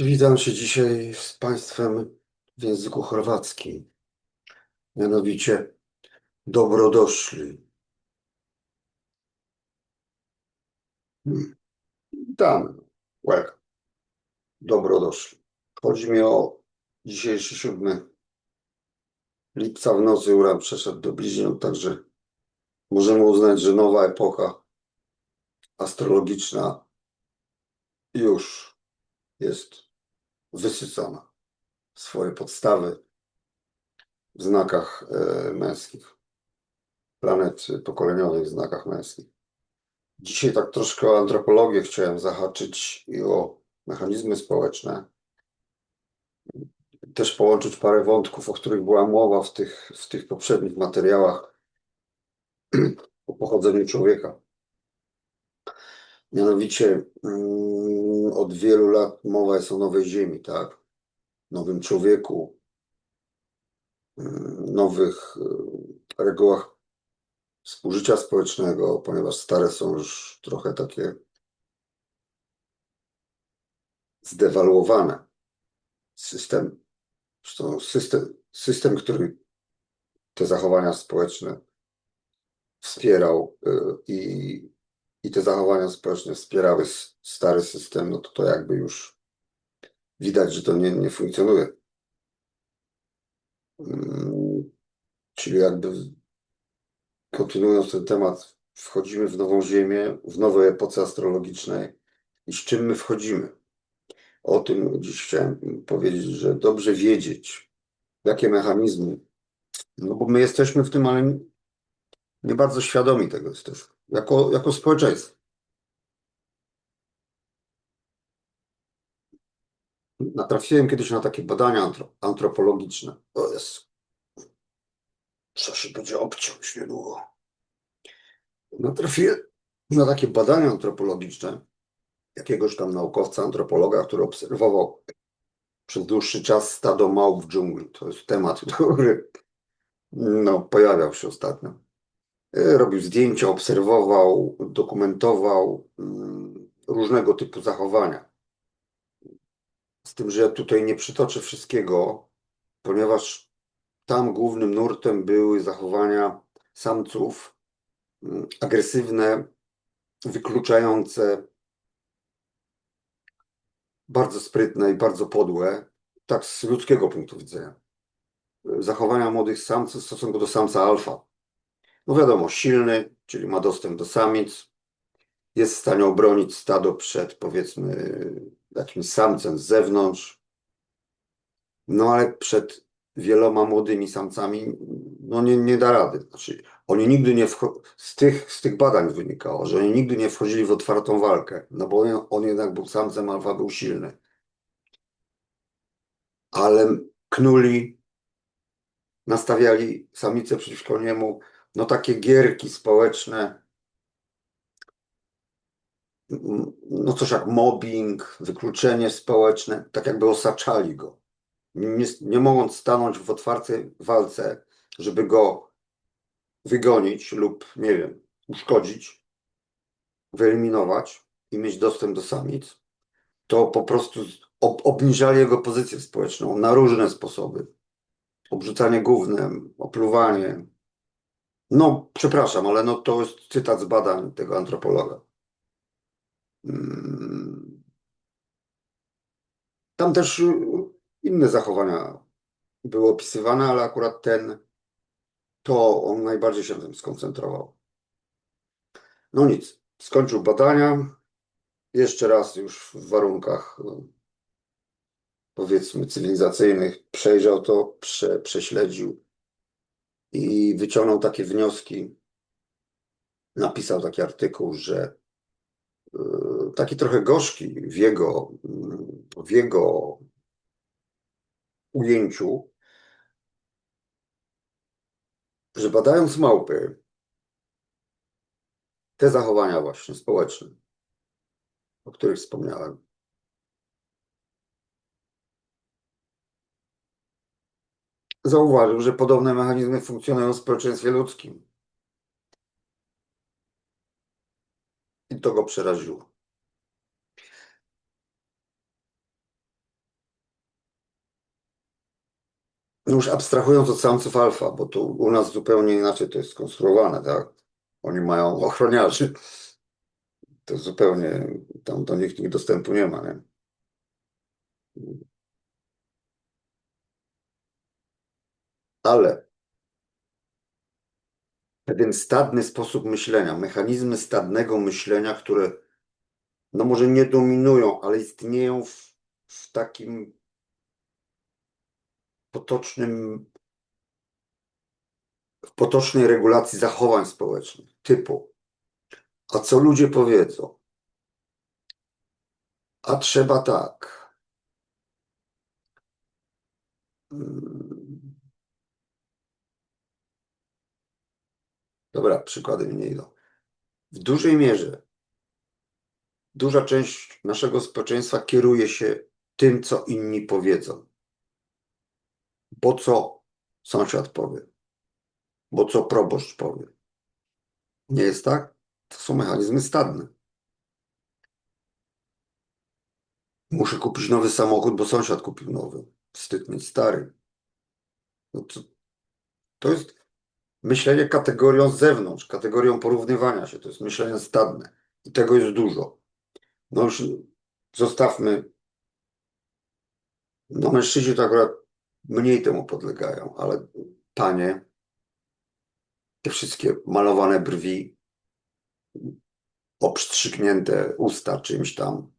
Witam się dzisiaj z Państwem w języku chorwackim. Mianowicie dobrodoszli. Witamy. Welcome. Dobrodoszli. Chodzi mi o dzisiejszy 7 lipca w nocy Uran przeszedł do bliźniąt, także możemy uznać, że nowa epoka astrologiczna już jest wysycona. Swoje podstawy w znakach e, męskich, planet pokoleniowych w znakach męskich. Dzisiaj tak troszkę o antropologię chciałem zahaczyć i o mechanizmy społeczne. Też połączyć parę wątków, o których była mowa w tych, w tych poprzednich materiałach o pochodzeniu człowieka. Mianowicie mm, od wielu lat mowa jest o nowej ziemi, tak? Nowym człowieku, mm, nowych y, regułach współżycia społecznego, ponieważ stare są już trochę takie zdewaluowane. System, zresztą system, system, który te zachowania społeczne wspierał y, i, i te zachowania społeczne wspierały stary system, no to to jakby już widać, że to nie, nie funkcjonuje. Mm, Czyli jakby kontynuując ten temat, wchodzimy w nową ziemię, w nowej epoce astrologicznej i z czym my wchodzimy. O tym dziś chciałem powiedzieć, że dobrze wiedzieć, jakie mechanizmy, no bo my jesteśmy w tym, ale nie bardzo świadomi tego jesteśmy, jako, jako społeczeństwo. Natrafiłem kiedyś na takie badania antro, antropologiczne. O jest. Co się będzie obciąć niedługo. Natrafiłem na takie badania antropologiczne jakiegoś tam naukowca, antropologa, który obserwował przez dłuższy czas stado małp w dżungli. To jest temat, który no, pojawiał się ostatnio. E, Robił zdjęcia, obserwował, dokumentował mm, różnego typu zachowania. Z tym, że ja tutaj nie przytoczę wszystkiego, ponieważ tam głównym nurtem były zachowania samców mm, agresywne, wykluczające, bardzo sprytne i bardzo podłe, tak z ludzkiego punktu widzenia. Zachowania młodych samców w stosunku do samca alfa. No wiadomo, silny, czyli ma dostęp do samic, jest w stanie obronić stado przed powiedzmy jakimś samcem z zewnątrz, no ale przed wieloma młodymi samcami no nie, nie da rady. Znaczy, oni nigdy nie z tych, z tych badań wynikało, że oni nigdy nie wchodzili w otwartą walkę, no bo on, on jednak był samcem alfa, był silny. Ale knuli, nastawiali samice przeciwko niemu, no takie gierki społeczne, no coś jak mobbing, wykluczenie społeczne, tak jakby osaczali go. Nie, nie mogąc stanąć w otwartej walce, żeby go wygonić lub, nie wiem, uszkodzić, wyeliminować i mieć dostęp do samic, to po prostu ob obniżali jego pozycję społeczną na różne sposoby. Obrzucanie gównem, opluwanie. No, przepraszam, ale no to jest cytat z badań tego antropologa. Mm. Tam też y, inne zachowania były opisywane, ale akurat ten, to on najbardziej się na tym skoncentrował. No nic, skończył badania. Jeszcze raz już w warunkach y, powiedzmy cywilizacyjnych przejrzał to, prze, prześledził i wyciągnął takie wnioski. Napisał taki artykuł, że y, taki trochę gorzki w jego, y, w jego ujęciu, że badając małpy, te zachowania właśnie społeczne, o których wspomniałem, zauważył, że podobne mechanizmy funkcjonują w społeczeństwie ludzkim. I to go przeraziło. No już abstrahując od samców alfa, bo tu u nas zupełnie inaczej to jest skonstruowane, tak? Oni mają ochroniarzy. To zupełnie tam do nich nikt dostępu nie ma, nie? Ale pewien stadny sposób myślenia, mechanizmy stadnego myślenia, które no może nie dominują, ale istnieją w, w takim potocznym, w potocznej regulacji zachowań społecznych, typu a co ludzie powiedzą? A trzeba tak. Mm. Dobra, przykłady mi nie idą. W dużej mierze duża część naszego społeczeństwa kieruje się tym, co inni powiedzą. Bo co sąsiad powie? Bo co proboszcz powie? Nie jest tak? To są mechanizmy stadne. Muszę kupić nowy samochód, bo sąsiad kupił nowy. Wstyd mieć stary. No to, to jest myślenie kategorią z zewnątrz, kategorią porównywania się. To jest myślenie stadne. I tego jest dużo. No już zostawmy. No mężczyźni to akurat mniej temu podlegają, ale panie, te wszystkie malowane brwi, obstrzyknięte usta czymś tam,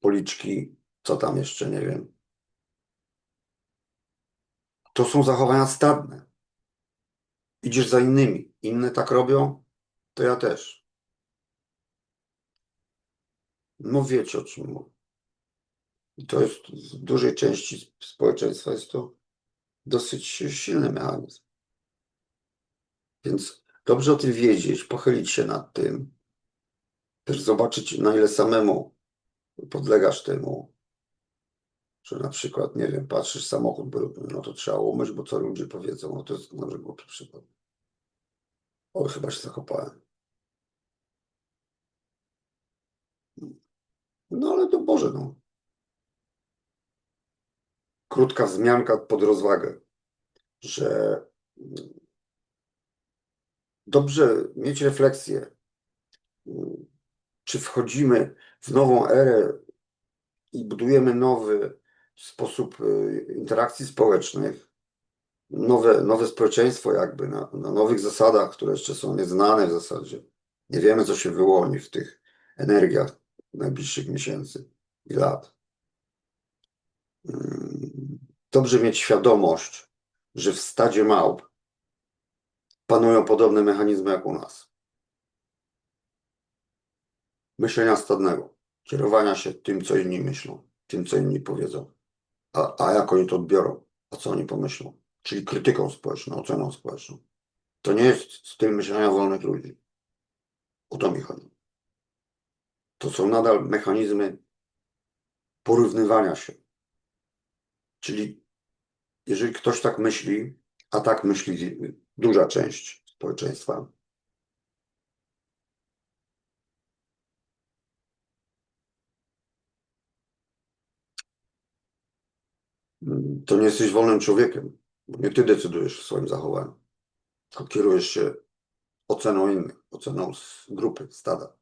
policzki, co tam jeszcze, nie wiem. To są zachowania stadne. Idziesz za innymi. Inne tak robią, to ja też. No wiecie o czym mówię. I to jest w dużej części społeczeństwa jest to dosyć silny mechanizm. Więc dobrze o tym wiedzieć, pochylić się nad tym, też zobaczyć, na ile samemu podlegasz temu, że na przykład, nie wiem, patrzysz samochód brudny, no to trzeba umyć, bo co ludzie powiedzą, no to jest może głupi przykład. O, chyba się zakopałem. No ale to Boże, no. Krótka wzmianka pod rozwagę, że dobrze mieć refleksję, czy wchodzimy w nową erę i budujemy nowy sposób y, interakcji społecznych, nowe, nowe społeczeństwo jakby na, na nowych zasadach, które jeszcze są nieznane w zasadzie. Nie wiemy, co się wyłoni w tych energiach najbliższych miesięcy i lat. Mm, dobrze mieć świadomość, że w stadzie małp panują podobne mechanizmy jak u nas. Myślenia stadnego, kierowania się tym, co inni myślą, tym, co inni powiedzą. A, a jak oni to odbiorą? A co oni pomyślą? Czyli krytyką społeczną, oceną społeczną. To nie jest styl myślenia wolnych ludzi. O to mi chodzi. To są nadal mechanizmy porównywania się. Czyli jeżeli ktoś tak myśli, a tak myśli duża część społeczeństwa, to nie jesteś wolnym człowiekiem, nie ty decydujesz w swoim zachowaniu, tylko kierujesz się oceną innych, oceną z grupy, stada.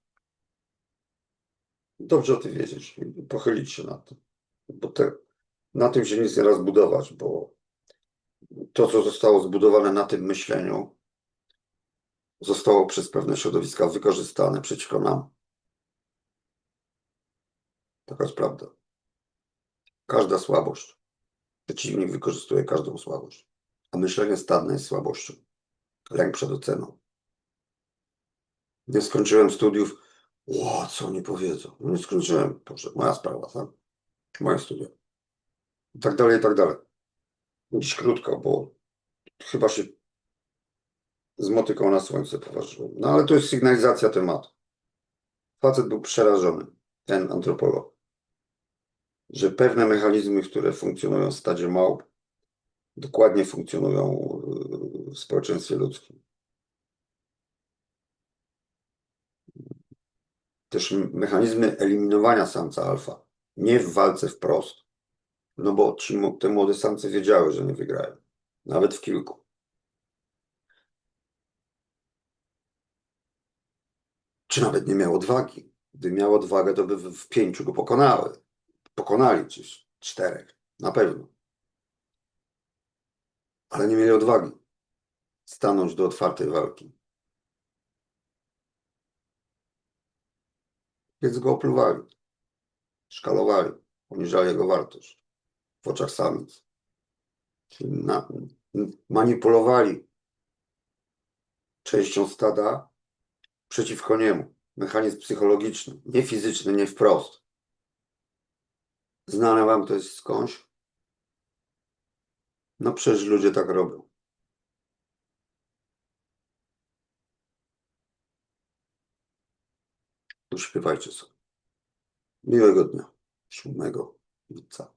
Dobrze o tym wiedzieć i pochylić się nad tym, bo te, na tym się nic nie raz budować, bo to, co zostało zbudowane na tym myśleniu, zostało przez pewne środowiska wykorzystane przeciwko nam. Taka jest prawda. Każda słabość. Przeciwnik wykorzystuje każdą słabość. A myślenie stadne jest słabością. Lęk przed oceną. Nie skończyłem studiów. O, co oni powiedzą? No nie skończyłem. Proszę, moja sprawa, tak? Moje studia. I tak dalej, i tak dalej. Dziś krótko, bo chyba się zmotyką na słońce poważyłem. No ale to jest sygnalizacja tematu. Facet był przerażony, ten antropolog, że pewne mechanizmy, które funkcjonują w stadzie małp, dokładnie funkcjonują w społeczeństwie ludzkim. Też mechanizmy eliminowania samca alfa, nie w walce wprost, No bo ci, te młode samce wiedziały, że nie wygrają. Nawet w kilku. Czy nawet nie miał odwagi. Gdyby miał odwagę, to by w pięciu go pokonały. Pokonali czyś czterech. Na pewno. Ale nie mieli odwagi stanąć do otwartej walki. Więc go opluwali. Szkalowali. Poniżali jego wartość w oczach samic. Na, manipulowali częścią stada przeciwko niemu. Mechanizm psychologiczny, nie fizyczny, nie wprost. Znane wam to jest skądś? No przecież ludzie tak robią. To śpiewajcie sobie. Miłego dnia. Siódmego lipca.